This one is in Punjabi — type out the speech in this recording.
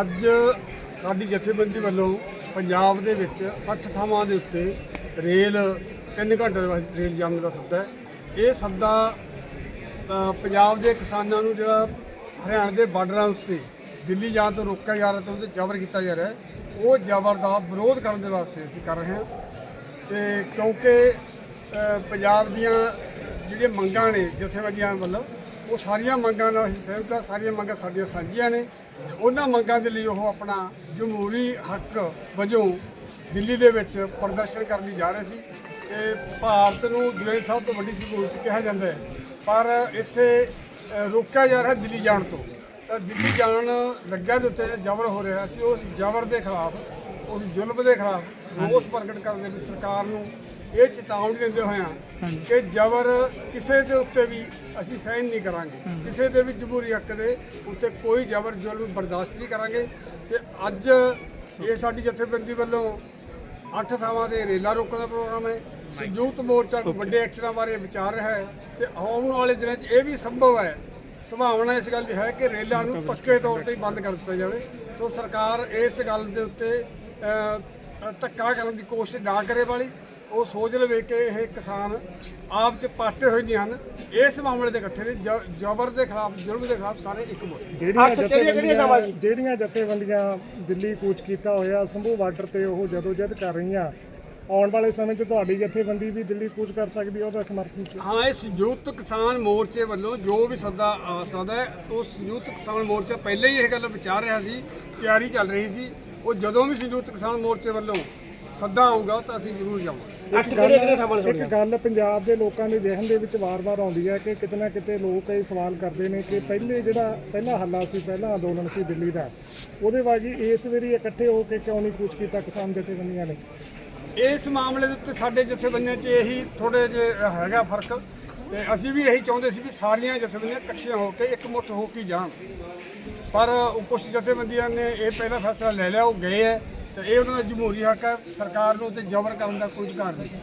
ਅੱਜ ਸਾਡੀ ਜਥੇਬੰਦੀ ਵੱਲੋਂ ਪੰਜਾਬ ਦੇ ਵਿੱਚ ਅੱਠ ਥਾਵਾਂ ਦੇ ਉੱਤੇ ਰੇਲ 3 ਘੰਟੇ ਦੇ ਬਾਅਦ ਰੇਲ ਜਾਮ ਦਾ ਸੱਦਾ ਹੈ। ਇਹ ਸੱਦਾ ਪੰਜਾਬ ਦੇ ਕਿਸਾਨਾਂ ਨੂੰ ਜਿਹੜਾ ਹਰਿਆਣਾ ਦੇ ਬਾਰਡਰਾਂ ਉੱਤੇ ਦਿੱਲੀ ਜਾਣ ਤੋਂ ਰੋਕਿਆ ਜਾ ਰਿਹਾ ਤੇ ਉਹਦੇ ਜ਼ਬਰ ਕੀਤਾ ਜਾ ਰਿਹਾ ਉਹ ਜ਼ਬਰ ਦਾ ਵਿਰੋਧ ਕਰਨ ਦੇ ਵਾਸਤੇ ਅਸੀਂ ਕਰ ਰਹੇ ਹਾਂ। ਤੇ ਕਿਉਂਕਿ ਪੰਜਾਬ ਦੀਆਂ ਜਿਹੜੀਆਂ ਮੰਗਾਂ ਨੇ ਜਥੇਬੰਦੀਆਂ ਵੱਲੋਂ, ਉਹ ਸਾਰੀਆਂ ਮੰਗਾਂ ਨਾਲ ਅਸੀਂ ਸਹਿਮਤ ਹਾਂ। ਸਾਰੀਆਂ ਮੰਗਾਂ ਸਾਡੀਆਂ ਸਾਂਝੀਆਂ ਨੇ। ਉਹਨਾਂ ਮੰਗਾਂ ਦੇ ਲਈ ਉਹ ਆਪਣਾ ਜਮਹੂਰੀ ਹੱਕ ਵਜੋਂ ਦਿੱਲੀ ਦੇ ਵਿੱਚ ਪ੍ਰਦਰਸ਼ਨ ਕਰਨ ਲਈ ਜਾ ਰਹੇ ਸੀ ਤੇ ਭਾਰਤ ਨੂੰ ਦੁਨੀਆ ਸਭ ਤੋਂ ਵੱਡੀ ਸਹੂਲਤ ਕਿਹਾ ਜਾਂਦਾ ਹੈ। ਪਰ ਇੱਥੇ ਰੋਕਿਆ ਜਾ ਰਿਹਾ ਦਿੱਲੀ ਜਾਣ ਤੋਂ। ਤਾਂ ਦਿੱਲੀ ਜਾਣ ਲੱਗਿਆ ਦੇ ਉੱਤੇ ਜ਼ਬਰ ਹੋ ਰਿਹਾ ਸੀ, ਉਸ ਜ਼ਬਰ ਦੇ ਖਿਲਾਫ, ਉਸ ਜ਼ੁਲਮ ਦੇ ਖਿਲਾਫ ਰੋਸ ਪ੍ਰਗਟ ਕਰਨ ਦੇ ਲਈ ਸਰਕਾਰ ਨੂੰ ਇਹ ਚੇਤਾਵਨੀ ਦਿੰਦੇ ਹੋਇਆ ਕਿ ਜ਼ਬਰ ਕਿਸੇ ਦੇ ਉੱਤੇ ਵੀ ਅਸੀਂ ਸਹਿਨ ਨਹੀਂ ਕਰਾਂਗੇ। ਕਿਸੇ ਦੇ ਵੀ ਜਮਹੂਰੀ ਹੱਕ ਦੇ ਉੱਤੇ ਕੋਈ ਜ਼ਬਰ ਜ਼ੁਲਮ ਬਰਦਾਸ਼ਤ ਨਹੀਂ ਕਰਾਂਗੇ। ਤੇ ਅੱਜ ਇਹ ਸਾਡੀ ਜਥੇਬੰਦੀ ਵੱਲੋਂ ਅੱਠ ਥਾਵਾਂ ਦੇ ਰੇਲਾ ਰੋਕਣ ਦਾ ਪ੍ਰੋਗਰਾਮ ਹੈ। ਸੰਯੁਕਤ ਮੋਰਚਾ ਵੱਡੇ ਐਕਸ਼ਨਾਂ ਬਾਰੇ ਵਿਚਾਰ ਰਿਹਾ ਹੈ। ਤੇ ਆਉਣ ਵਾਲੇ ਦਿਨਾਂ 'ਚ ਇਹ ਵੀ ਸੰਭਵ ਹੈ ਸੰਭਾਵਨਾ ਇਸ ਗੱਲ ਦੀ ਹੈ ਕਿ ਰੇਲਾਂ ਨੂੰ ਪੱਕੇ ਤੌਰ ਤੇ ਬੰਦ ਕਰ ਦਿੱਤਾ ਜਾਵੇ। ਸੋ ਸਰਕਾਰ ਇਸ ਗੱਲ ਦੇ ਉੱਤੇ ਧੱਕਾ ਕਰਨ ਦੀ ਕੋਸ਼ਿਸ਼ ਨਾ ਕਰੇ ਵਾਲੀ। ਉਹ ਸੋਚ ਲਵੇ ਕਿ ਇਹ ਕਿਸਾਨ ਆਪ ਚ ਪਾਟੇ ਹੋਏ ਨਹੀਂ ਹਨ। ਇਸ ਮਾਮਲੇ ਦੇ ਇਕੱਠੇ ਨੇ ਜ- ਜ਼ਬਰ ਦੇ ਖਿਲਾਫ ਜ਼ੁਲਮ ਦੇ ਖਿਲਾਫ ਸਾਰੇ ਇੱਕ ਮੁੱਠ ਜਿਹੜੀਆਂ ਜਥੇਬੰਦੀਆਂ ਜਿਹੜੀਆਂ ਜਥੇਬੰਦੀਆਂ ਦਿੱਲੀ ਕੂਚ ਕੀਤਾ ਹੋਇਆ ਸੰਭੂ ਬਾਰਡਰ ਤੇ ਉਹ ਜਦੋਂ ਜਦ ਕਰ ਰਹੀਆਂ ਆਉਣ ਵਾਲੇ ਸਮੇਂ 'ਚ ਤੁਹਾਡੀ ਜਥੇਬੰਦੀ ਵੀ ਦਿੱਲੀ ਕੂਚ ਕਰ ਸਕਦੀ ਹੈ ਉਹਦਾ ਸਮਰਥਨ ਕੀ? ਹਾਂ ਇਹ ਸੰਯੁਕਤ ਕਿਸਾਨ ਮੋਰਚੇ ਵੱਲੋਂ ਜੋ ਵੀ ਸੱਦਾ ਆ ਸਕਦਾ ਹੈ ਉਹ ਸੰਯੁਕਤ ਕਿਸਾਨ ਮੋਰਚਾ ਪਹਿਲਾਂ ਹੀ ਇਹ ਗੱਲ ਵਿਚਾਰ ਰਿਹਾ ਸੀ ਤਿਆਰੀ ਚੱਲ ਰਹੀ ਸੀ। ਉਹ ਜਦੋਂ ਵੀ ਸੰਯੁਕਤ ਕਿਸਾਨ ਮੋਰਚੇ ਵੱਲੋਂ ਸੱਦਾ ਆਊਗਾ ਤਾਂ ਅਸੀਂ ਜ਼ਰੂਰ ਜਾਵਾਂਗੇ। ਇੱਕ ਗੱਲ ਇੱਕ ਗੱਲ ਪੰਜਾਬ ਦੇ ਲੋਕਾਂ ਦੇ ਜ਼ਿਹਨ ਦੇ ਵਿੱਚ ਵਾਰ-ਵਾਰ ਆਉਂਦੀ ਹੈ ਕਿ ਕਿਤੇ ਨਾ ਕਿਤੇ ਲੋਕ ਇਹ ਸਵਾਲ ਕਰਦੇ ਨੇ ਕਿ ਪਹਿਲੇ ਜਿਹੜਾ ਪਹਿਲਾ ਹੱਲਾ ਸੀ ਪਹਿਲਾ ਅੰਦੋਲਨ ਸੀ ਦਿੱਲੀ ਦਾ ਉਹਦੇ ਵਾਜੀ ਇਸ ਵਾਰੀ ਇਕੱਠੇ ਹੋ ਕੇ ਕਿਉਂ ਨਹੀਂ ਕੂਚ ਕੀਤਾ ਕਿਸਾਨ ਜਥੇਬੰਦੀਆਂ ਨੇ? ਇਸ ਮਾਮਲੇ ਦੇ ਉੱਤੇ ਸਾਡੇ ਜਥੇਬੰਦੀਆਂ 'ਚ ਇਹੀ ਥੋੜੇ ਜਿਹਾ ਹੈਗਾ ਫ਼ਰਕ ਤੇ ਅਸੀਂ ਵੀ ਇਹੀ ਚਾਹੁੰਦੇ ਸੀ ਵੀ ਸਾਰੀਆਂ ਜਥੇਬੰਦੀਆਂ ਇਕੱਠੀਆਂ ਹੋ ਕੇ ਇਕਮੁੱਠ ਹੋ ਕੇ ਜਾਣ। ਪਰ ਉਹ ਕੁਝ ਜਥੇਬੰਦੀਆਂ ਨੇ ਇਹ ਪਹਿਲਾ ਫੈਸਲਾ ਲੈ ਲਿਆ ਉਹ ਗਏ ਹੈ। ਤੇ ਇਹ ਉਹਨਾਂ ਦਾ ਜਮਹੂਰੀ ਹੱਕ ਹੈ, ਸਰਕਾਰ ਨੂੰ ਤੇ ਜ਼ਬਰ ਕਰਨ ਦਾ ਕੋਈ ਅਧਿਕਾਰ ਨਹੀਂ।